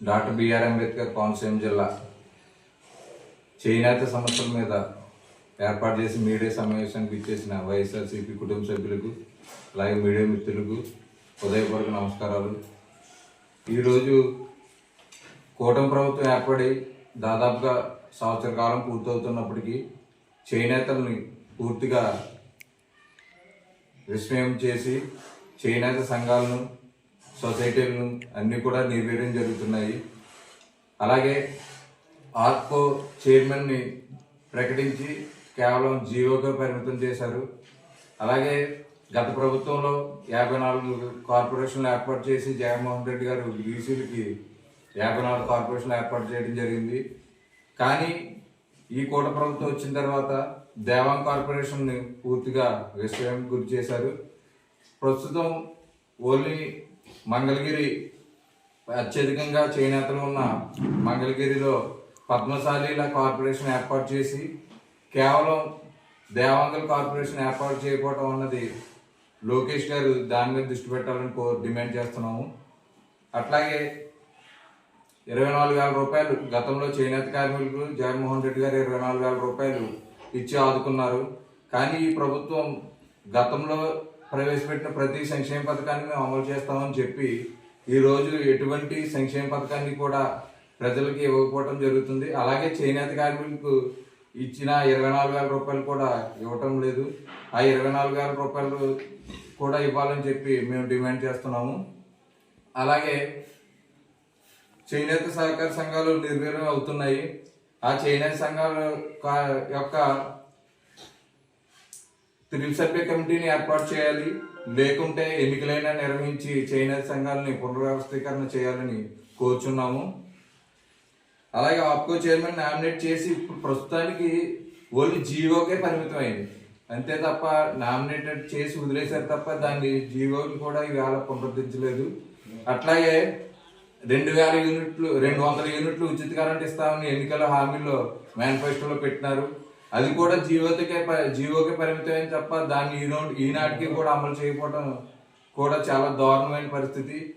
Doctor BR Ambedkar Konaseema జిల్లా చేనేత సమస్యల మీద ఏర్పాటు చేసి మీడియా సమావేశానికి ఇచ్చేసిన వైఎస్ఆర్సీపీ కుటుంబ సభ్యులకు అలాగే మీడియా మిత్రులకు హృదయపూర్వక నమస్కారాలు. ఈరోజు కూటమి ప్రభుత్వం ఏర్పడి దాదాపుగా సంవత్సర కాలం పూర్తవుతున్నప్పటికీ చేనేతల్ని పూర్తిగా విస్మయం చేసి చేనేత సంఘాలను సొసైటీలను అన్నీ కూడా నిర్వీర్యం జరుగుతున్నాయి. అలాగే ఆర్కో చైర్మన్ని ప్రకటించి కేవలం జీవోగా పరిమితం చేశారు. అలాగే గత ప్రభుత్వంలో యాభై నాలుగు కార్పొరేషన్లు ఏర్పాటు చేసి జగన్మోహన్ రెడ్డి గారు బీసీలకి యాభై నాలుగు కార్పొరేషన్లు ఏర్పాటు చేయడం జరిగింది. కానీ ఈ కూట ప్రభుత్వం వచ్చిన తర్వాత దేవాంగ్ కార్పొరేషన్ని పూర్తిగా విషయం గురి చేశారు. ప్రస్తుతం ఓన్లీ మంగళగిరి అత్యధికంగా చేనేతలు ఉన్న మంగళగిరిలో పద్మశాలీల కార్పొరేషన్ ఏర్పాటు చేసి కేవలం దేవాంగల్ కార్పొరేషన్ ఏర్పాటు చేయకపోవటం అన్నది లోకేష్ గారు దాని మీద దృష్టి పెట్టాలని కో డిమాండ్ చేస్తున్నాము. అట్లాగే ఇరవై నాలుగు వేల రూపాయలు గతంలో చేనేత కార్మికులకు జగన్మోహన్ రెడ్డి గారు ఇరవై నాలుగు వేల రూపాయలు ఇచ్చి ఆదుకున్నారు. కానీ ఈ ప్రభుత్వం గతంలో ప్రవేశపెట్టిన ప్రతి సంక్షేమ పథకాన్ని మేము అమలు చేస్తామని చెప్పి ఈ రోజు ఎటువంటి సంక్షేమ పథకాన్ని కూడా ప్రజలకి ఇవ్వకపోవడం జరుగుతుంది. అలాగే చేనేత కార్మికులకు ఇచ్చిన ఇరవై నాలుగు వేల రూపాయలు కూడా ఇవ్వటం లేదు. ఆ ఇరవై నాలుగు వేల రూపాయలు కూడా ఇవ్వాలని చెప్పి మేము డిమాండ్ చేస్తున్నాము. అలాగే చేనేత సహకార సంఘాలు నిర్వీర్యం అవుతున్నాయి. ఆ చేనేత సంఘాల యొక్క త్రిల్ సభ్య కమిటీని ఏర్పాటు చేయాలి. లేకుంటే ఎన్నికలైనా నిర్వహించి చేనేత సంఘాలని పునర్వ్యవస్థీకరణ చేయాలని కోరుచున్నాము. అలాగే ఆప్కో చైర్మన్ నామినేట్ చేసి ఇప్పుడు ప్రస్తుతానికి ఓన్లీ జీవోకే పరిమితం అయింది అంతే తప్ప నామినేటెడ్ చేసి వదిలేశారు తప్ప దాన్ని జీవోకి కూడా ఇవాళ పునరుద్ధరించలేదు. అట్లాగే రెండు వేల యూనిట్లు రెండు వందల యూనిట్లు ఉచిత కరెంట్ ఇస్తామని ఎన్నికల హామీలో మేనిఫెస్టోలో పెట్టినారు. అది కూడా జీవోకే ప- జీవోకే పరిమితమైన తప్ప దాన్ని ఈనాటికి కూడా అమలు చేయకపోవడం కూడా చాలా దారుణమైన పరిస్థితి.